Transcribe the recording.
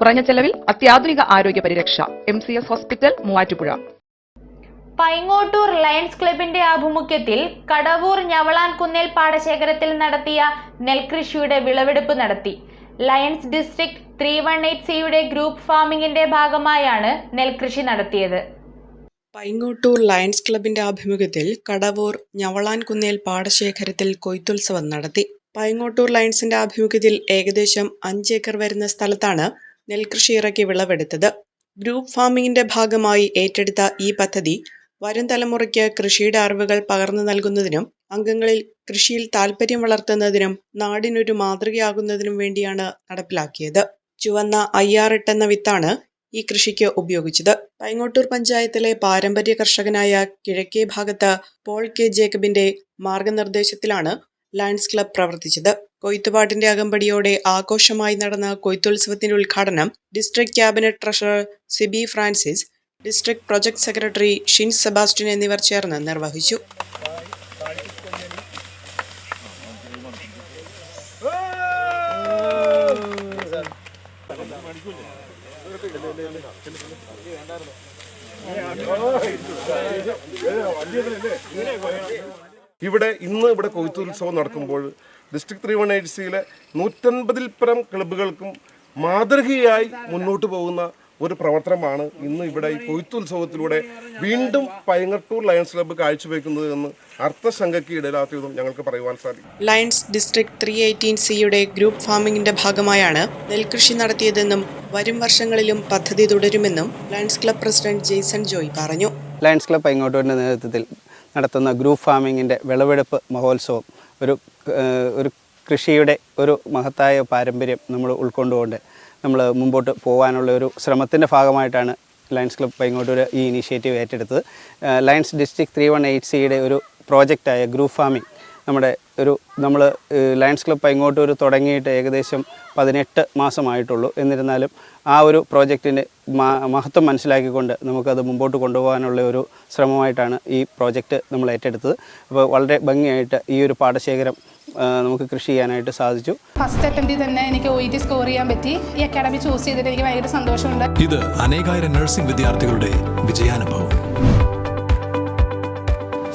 കുറഞ്ഞ ചെലവിൽ അത്യാധുനിക ആരോഗ്യ പരിരക്ഷ. M C S hospital Muvattupuzha. Paingottoor lions ക്ലബിന്റെ ആഭിമുഖ്യത്തിൽ കടവൂർ ഞവളാൻ കുന്നേൽ പാടശേഖരത്തിൽ നടത്തിയ നെൽകൃഷിയുടെ വിളവെടുപ്പ് നടത്തി. Lions district three one eight സിയുടെ ഗ്രൂപ്പ് ഫാമിംഗിന്റെ ഭാഗമായാണ് നെൽകൃഷി നടത്തിയത്. പൈങ്ങോട്ടൂർ ലയൺസ് ക്ലബിന്റെ ആഭിമുഖ്യത്തിൽ കടവൂർ ഞവളാൻ കുന്നേൽ പാടശേഖരത്തിൽ കൊയ്ത്തുത്സവം നടത്തി. പൈങ്ങോട്ടൂർ ലയൺസിന്റെ ആഭിമുഖ്യത്തിൽ ഏകദേശം അഞ്ച് ഏക്കർ വരുന്ന സ്ഥലത്താണ് നെൽകൃഷി ഇറക്കി വിളവെടുത്തത്. ഗ്രൂപ്പ് ഫാമിംഗിന്റെ ഭാഗമായി ഏറ്റെടുത്ത ഈ പദ്ധതി വരും തലമുറയ്ക്ക് കൃഷിയുടെ അറിവുകൾ പകർന്നു നൽകുന്നതിനും അംഗങ്ങളിൽ കൃഷിയിൽ താൽപ്പര്യം വളർത്തുന്നതിനും നാടിനൊരു മാതൃകയാകുന്നതിനും വേണ്ടിയാണ് നടപ്പിലാക്കിയത്. ചുവന്ന അയ്യാറെട്ട് എന്ന വിത്താണ് ഈ കൃഷിക്ക് ഉപയോഗിച്ചത്. പൈങ്ങോട്ടൂർ പഞ്ചായത്തിലെ പാരമ്പര്യ കർഷകനായ കിഴക്കേ ഭാഗത്ത് പോൾ കെ ജേക്കബിന്റെ മാർഗനിർദ്ദേശത്തിലാണ് ലയൺസ് ക്ലബ് പ്രവർത്തിച്ചത്. കൊയ്ത്തുപാട്ടിന്റെ അകമ്പടിയോടെ ആഘോഷമായി നടന്ന കൊയ്ത്തുത്സവത്തിന്റെ ഉദ്ഘാടനം district cabinet treasurer Siby Francis district project secretary Shin Sebastian എന്നിവർ ചേർന്ന് നിർവഹിച്ചു. ഇവിടെ ഇന്ന് ഇവിടെ കൊയ്ത്തുത്സവം നടക്കുമ്പോൾ ഡിസ്ട്രിക്ട് ത്രീ വൺ എയ്റ്റ് സിയിലെ നൂറ്റൻപതിൽ പരം ക്ലബ്ബുകൾക്കും മാതൃകയായി മുന്നോട്ട് പോകുന്ന ഒരു പ്രവർത്തനമാണ് ഇന്ന് ഇവിടെ ഈ കൊയ്ത്തുത്സവത്തിലൂടെ വീണ്ടും പയങ്ങട്ടൂർ ലയൺസ് ക്ലബ്ബ് കാഴ്ചവെക്കുന്നത് എന്ന് അർത്ഥശങ്കയ്ക്ക് ഇടയിലാത്തതും ഞങ്ങൾക്ക് പറയുവാൻ സാധിക്കും. ലയൺസ് ഡിസ്ട്രിക്ട് ത്രീ എയ്റ്റീൻ സിയുടെ ഗ്രൂപ്പ് ഫാമിംഗിന്റെ ഭാഗമായാണ് നെൽകൃഷി നടത്തിയതെന്നും വരും വർഷങ്ങളിലും പദ്ധതി തുടരുമെന്നും lions club president Jaison Joy പറഞ്ഞു. ലയൺസ് ക്ലബ് പയങ്ങോട്ടൂരിന്റെ നേതൃത്വത്തിൽ നടത്തുന്ന ഗ്രൂപ്പ് ഫാമിങ്ങിന്റെ വിളവെടുപ്പ് മഹോത്സവം. ഒരു ഒരു കൃഷിയുടെ ഒരു മഹത്തായ പാരമ്പര്യം നമ്മൾ ഉൾക്കൊണ്ടുകൊണ്ട് നമ്മൾ മുമ്പോട്ട് പോകാനുള്ള ഒരു ശ്രമത്തിന്റെ ഭാഗമായിട്ടാണ് ലയൺസ് ക്ലബ് പൈങ്ങോട്ടൂർ ഈ ഇനീഷ്യേറ്റീവ് ഏറ്റെടുത്തത്. Lions district three one eight സിയുടെ ഒരു പ്രോജക്റ്റായ ഗ്രൂപ്പ് ഫാമിംഗ് നമ്മുടെ ഒരു നമ്മൾ ലയൺസ് ക്ലബ് ഒരു തുടങ്ങിയിട്ട് ഏകദേശം പതിനെട്ട് മാസമായിട്ടുള്ളൂ. എന്നിരുന്നാലും ആ ഒരു പ്രോജക്റ്റിന്റെ മഹത്വം മനസ്സിലാക്കിക്കൊണ്ട് നമുക്കത് മുമ്പോട്ട് കൊണ്ടുപോകാനുള്ള ഒരു ശ്രമമായിട്ടാണ് ഈ പ്രോജക്റ്റ് നമ്മൾ ഏറ്റെടുത്തത്. അപ്പോൾ വളരെ ഭംഗിയായിട്ട് ഈ ഒരു പാടശേഖരം നമുക്ക് കൃഷി ചെയ്യാനായിട്ട് സാധിച്ചു. ഫസ്റ്റ് അറ്റംപ്റ്റിൽ തന്നെ എനിക്ക് ഒ ഇ ടി സ്കോർ ചെയ്യാൻ പറ്റി. ഈ അക്കാഡമി ചൂസ് ചെയ്തിട്ട് എനിക്ക് ഭയങ്കര സന്തോഷമുണ്ട്. ഇത് അനേകായിരം നഴ്സിംഗ് വിദ്യാർത്ഥികളുടെ വിജയാനുഭവം.